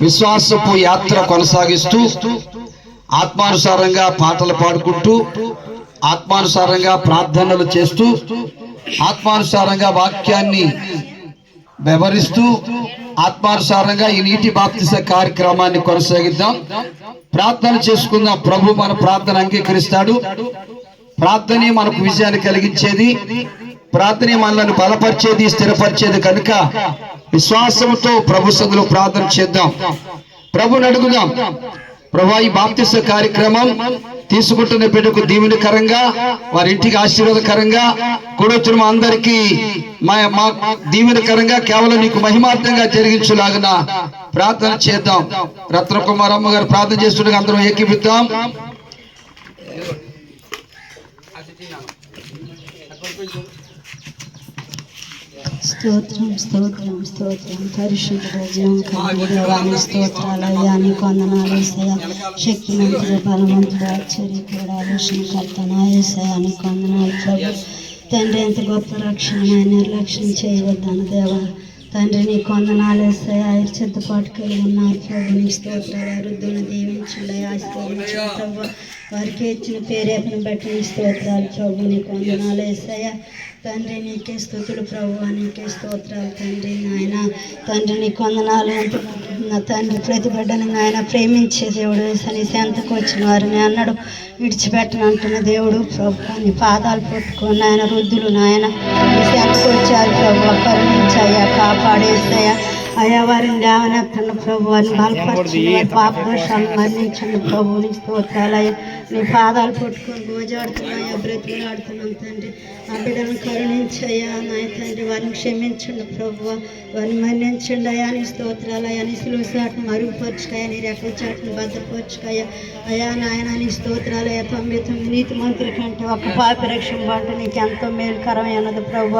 విశ్వాసపు యాత్ర కొనసాగిస్తూ ఆత్మానుసారంగా పాటలు పాడుకుంటూ ఆత్మానుసారంగా ప్రార్థనలు చేస్తూ ఆత్మానుసారంగా వాక్యాన్ని వివరిస్తూ ఆత్మానుసారంగా ఈ నీటి బాప్తిస కార్యక్రమాన్ని కొనసాగిద్దాం. ప్రార్థన చేసుకుందాం. ప్రభు మన ప్రార్థన అంగీకరిస్తాడు. ప్రార్థనే మనకు విజయాన్ని కలిగించేది. ప్రార్థనే మనల్ని బలపరిచేది స్థిరపరిచేది కనుక విశ్వాసంతో ప్రభు సదులు ప్రార్థన చేద్దాం. ప్రభుని అడుగుదాం. ప్రభా ఈ బాప్తిస కార్యక్రమం తీసుకుంటున్న బిడ్డకు దీవెనకరంగా వారి ఇంటికి ఆశీర్వాదకరంగా కూడొచ్చిన మా అందరికీ మా మా దీవెనకరంగా కేవలం నీకు మహిమార్థంగా జరిగించులాగిన ప్రార్థన చేద్దాం. రత్నకుమారమ్మ గారు ప్రార్థన చేస్తుండగా అందరం ఏకీపిద్దాం స్తోత్రం స్తోత్రం స్తోత్రం. పరిశుద్ధ జీవం కలిగిన. దేవాన్ని స్తోత్రాలు నీకు వందనాలు ఏసయ్యా. శక్తిమంతుడు బలవంతుడు ఆశ్చర్యకుడు ఆలోచనకర్తన ఏసయ్యా నీకు వందనాలు ప్రభు. తండ్రి ఎంత గొప్ప రక్షణ నిర్లక్ష్యం చేయవద్దాను దేవా తండ్రి కొందనాలు వేస్తాయి ఆయన సిద్ధపాటు కలిగి ఉన్నారు ప్రభు. నీ స్తోత్రాలు వృద్ధులను దీవించండి ఆశీర్వదించండి వారికి ఇచ్చిన పేరేపను బట్టి నీ స్తోత్రాలు ప్రభు. నీ కొందనాలు వేస్తాయా తండ్రి నీకే స్థుతులు ప్రభు నీకే స్తోత్రాలు తండ్రి నాయన. తండ్రిని కొందనాలు నా తండ్రి. ప్రతి బిడ్డని ఆయన ప్రేమించే దేవుడు సని అంతకు వచ్చిన వారిని అన్నాడు. విడిచిపెట్టను అంటున్న దేవుడు ప్రభు. నీ పాదాలు పట్టుకొని నాయన వృద్ధులు నాయన నీ సెంతకు వచ్చారు ప్రభు. కరుణించాయా కాపాడేసాయా అయా వారిని లేవనెత్తండి ప్రభు వారిని బలపరచండి వారి పాప దోషాలను మరణించండి ప్రభు. నీ స్తోత్రాలయ్యా నీ పాదాలు పట్టుకొని గోజాడుతున్నాయా బ్రతిలాడుతున్నాం తండ్రి. ఆ బిడ్డలను కరుణించయ్యా నాయ తండ్రి వారిని క్షమించండి ప్రభు. వారిని మన్నించండి అయా నీ స్తోత్రాలయ్యా నీ సులువు చాటును మరుగుపరచుకయ్యా నీ రెక్కల చాటును భద్రపరచుకయ్యా. అయా నాయన నీ స్తోత్రాలయ్యా తొంభై తొమ్మిది నీతి మంత్రుల కంటే ఒక పాపి రక్షణ బంట నీకు ఎంతో మేలుకరమైనది ప్రభు.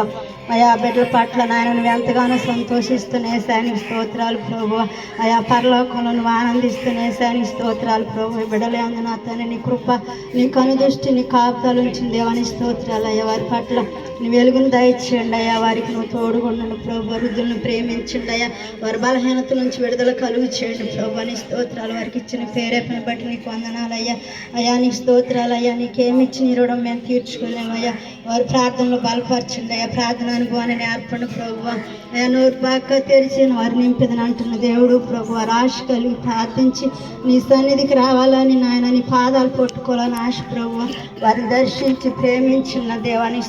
అయా బిడ్డల పట్ల నాయన నువ్వు ఎంతగానో సంతోషిస్తూనే సాని స్తోత్రాలు ప్రభు. అయా పరలోకంలో నువ్వు ఆనందిస్తూనే సాని స్తోత్రాలు ప్రభు. బిడలే బిడ్డలే అందున నీ కృప నీ కనుదృష్టి నీ కాపుతాలు ఉంచింది దేవాని స్తోత్రాలు అయ్యా వారి పట్ల నీ వెలుగును దయచేయండి అయ్యా. వారికి నువ్వు తోడుగుండండి ప్రభు. వృద్ధులను ప్రేమించండి అయ్యా. వారి బలహీనత నుంచి విడుదల కలుగు చేయండి ప్రభు. నీ స్తోత్రాలు వారికి ఇచ్చిన ప్రేరేపణ బట్టి నీకు వందనాలు అయ్యా. అయ్యా నీ స్తోత్రాలు అయ్యా. నీకేమిచ్చి ఇచ్చిన రుణం మేము తీర్చుకోలేమయ్యా వారి ప్రార్థనలు బలపరచండి అయ్యా. ప్రార్థన అనుభవాన్ని నేర్పండి ప్రభు. అయ్యా నోరు బాగా తెరిచిన. వారు నింపిదని అంటున్న దేవుడు ప్రభు. వారు ఆశ కలిగి ప్రార్థించి నీ సన్నిధికి రావాలని నాయన నీ పాదాలు పట్టుకోవాలని ఆశ ప్రభు. వారిని దర్శించి ప్రేమించిన దేవాని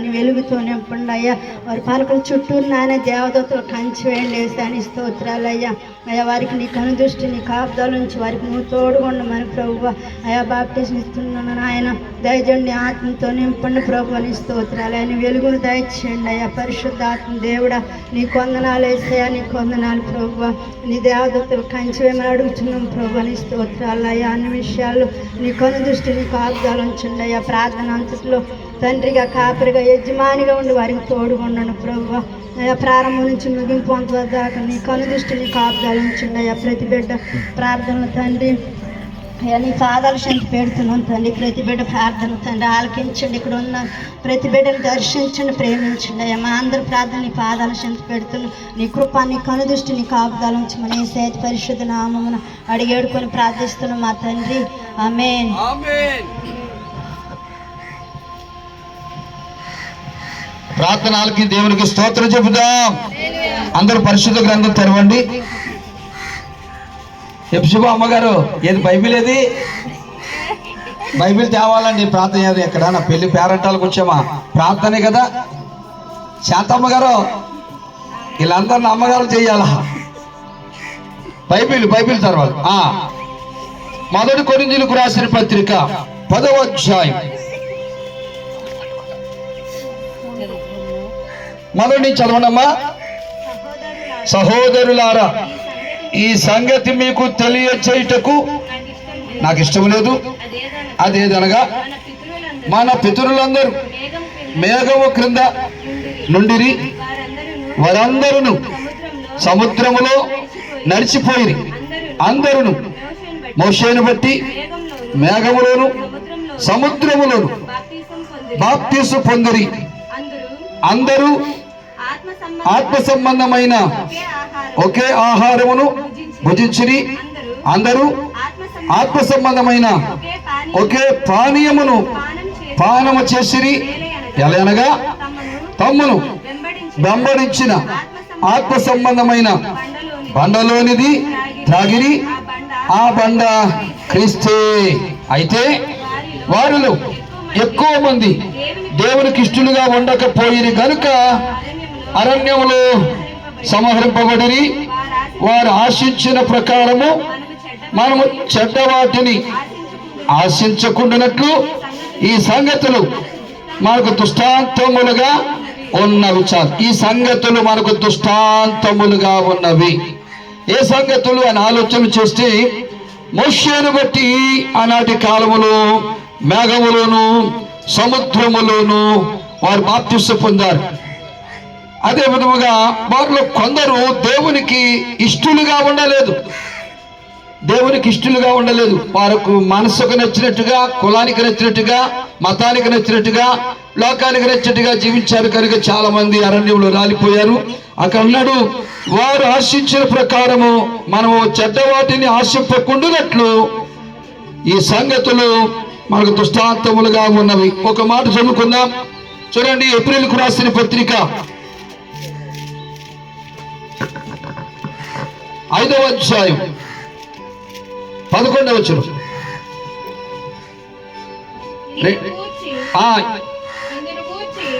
స్తోత్రాలని వెలుగుతో నింపండి అయ్యా వారి పాలకుల చుట్టూ నాయన దేవతతో కంచి వేయండి అని స్తోత్రాలయ్యా. అయ్యా వారికి నీ కనుదృష్టి నీ కాపుదాల నుంచి వారికి నువ్వు తోడుగుండమని ప్రభు అయ్యా బాప్టిజం ఇస్తున్నాను నాయన. దయచండి ఆత్మతో నింపండి ప్రభు అని స్తోత్రాలు ఆయన వెలుగును దయచేయండి అయ్యా. పరిశుద్ధ ఆత్మ దేవుడా నీ కొందనాలు వేసాయా నీ కొందనాలు ప్రభు నీ దేవదత్తులు కంచి వేమని అడుగుతున్నాం ప్రభు అని స్తోత్రాలు అయ్యా అన్ని విషయాలు నీ కనుదృష్టి నీ కాపుదాలు ఉంచండి అయ్యా. ప్రార్థన అంతట్లో తండ్రిగా కాపరిగా యజమానిగా ఉండి వారికి తోడుగుండను ప్రభు ప్రారంభం నుంచి ముగింపు అంత దాకా నీ కనుదృష్టిని కాపుదాలు ఉంచండి ప్రతి బిడ్డ ప్రార్థనలు తండ్రి. నీ పాదాలు చెంత పెడుతున్నాం తండ్రి. ప్రతి బిడ్డ ప్రార్థన తండ్రి. ఆలకించండి. ఇక్కడ ఉన్న ప్రతి బిడ్డను దర్శించండి ప్రేమించండి. అయ్యా మా అందరి ప్రార్థన నీ పాదాలు చెంత పెడుతున్నాను నీ కృప నీ కనుదృష్టి నీ కాపుదాలు ఉంచమని ఏ సేతి పరిశుద్ధ నామమున అడిగేడుకొని ప్రార్థిస్తున్నాం మా తండ్రి. ఆమేన్. ప్రార్థనలకి దేవునికి స్తోత్రం చెబుదాం. అందరూ పరిశుద్ధ గ్రంథం తెరవండి. ఎప్సిబా అమ్మగారు ఏది బైబిల్ ఏది? బైబిల్ తేవాలండి ప్రార్థన ఏది ఎక్కడ? నా పెళ్ళి పేరంటాలకు వచ్చామా? ప్రార్థనే కదా. శాంతమ్మ గారు వీళ్ళందరిని అమ్మగారు చేయాలా? బైబిల్ బైబిల్ తర్వాత మొదటి కొరిందీలకు రాసిన పత్రిక పదవ అధ్యాయం. మొదటి నుంచి చదవనమ్మా. సహోదరులారా ఈ సంగతి మీకు తెలియచేయుటకు నాకు ఇష్టం లేదు. అదేదనగా మన పితరులందరూ మేఘము క్రింద నుండిరి వారందరూ సముద్రములో నడిచిపోయిరి. అందరును మోషేను బట్టి మేఘములోను సముద్రములోను బాప్తీసు పొందిరి. అందరూ ఆత్మ సంబంధమైన ఒకే ఆహారమును భుజించిరి అందరూ ఆత్మ సంబంధమైన ఒకే పానీయం ఒకే పానీయమును పానము చేసిరి. ఎలయనగా తమను తమ్మును వెంబడించి వెంబడించిన ఆత్మ సంబంధమైన బండలోని బండలోనిది త్రాగిరి. ఆ బండ క్రీస్తే. అయితే వారిలో ఎక్కువ మంది దేవునికి ఇష్టలుగా ఉండకపోయిరి గనుక అరణ్యములో సంహరింపబడిరి. వారు ఆశించిన ప్రకారము మనము చెడ్డ వాటిని ఆశించకుండానట్లు ఈ సంగతులు మనకు దుష్టాంతములుగా ఉన్నవి చాలు. ఈ సంగతులు మనకు దుష్టాంతములుగా ఉన్నవి. ఏ సంగతులు అని ఆలోచన చేస్తే మోషేను బట్టి ఆనాటి కాలములో మేఘములోను సముద్రములోను వారు బాప్తిస్సు పొందారు. అదే విధముగా వారిలో కొందరు దేవునికి ఇష్టలుగా ఉండలేదు. దేవునికి ఇష్టలుగా ఉండలేదు. వారికి మనసుకు నచ్చినట్టుగా కులానికి నచ్చినట్టుగా మతానికి నచ్చినట్టుగా లోకానికి నచ్చినట్టుగా జీవించారు కనుక చాలా మంది అరణ్యంలో రాలిపోయారు. అక్కడ అన్నాడు వారు ఆశించిన ప్రకారము మనము చెడ్డ వాటిని ఆశింపకుండానట్లు ఈ సంగతులు మనకు దుష్టాంతములుగా ఉన్నవి. ఒక మాట చదువుకుందాం. చూడండి ఏప్రిల్కు రాసిన పత్రిక. ఐదవ అధ్యాయం. పదకొండవ వచ్చిన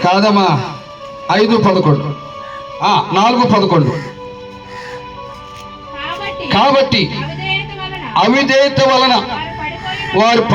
కాదమ్మా. ఐదు పదకొండు. ఆ, నాలుగు పదకొండు. కాబట్టి అవిధేయత వలన వారు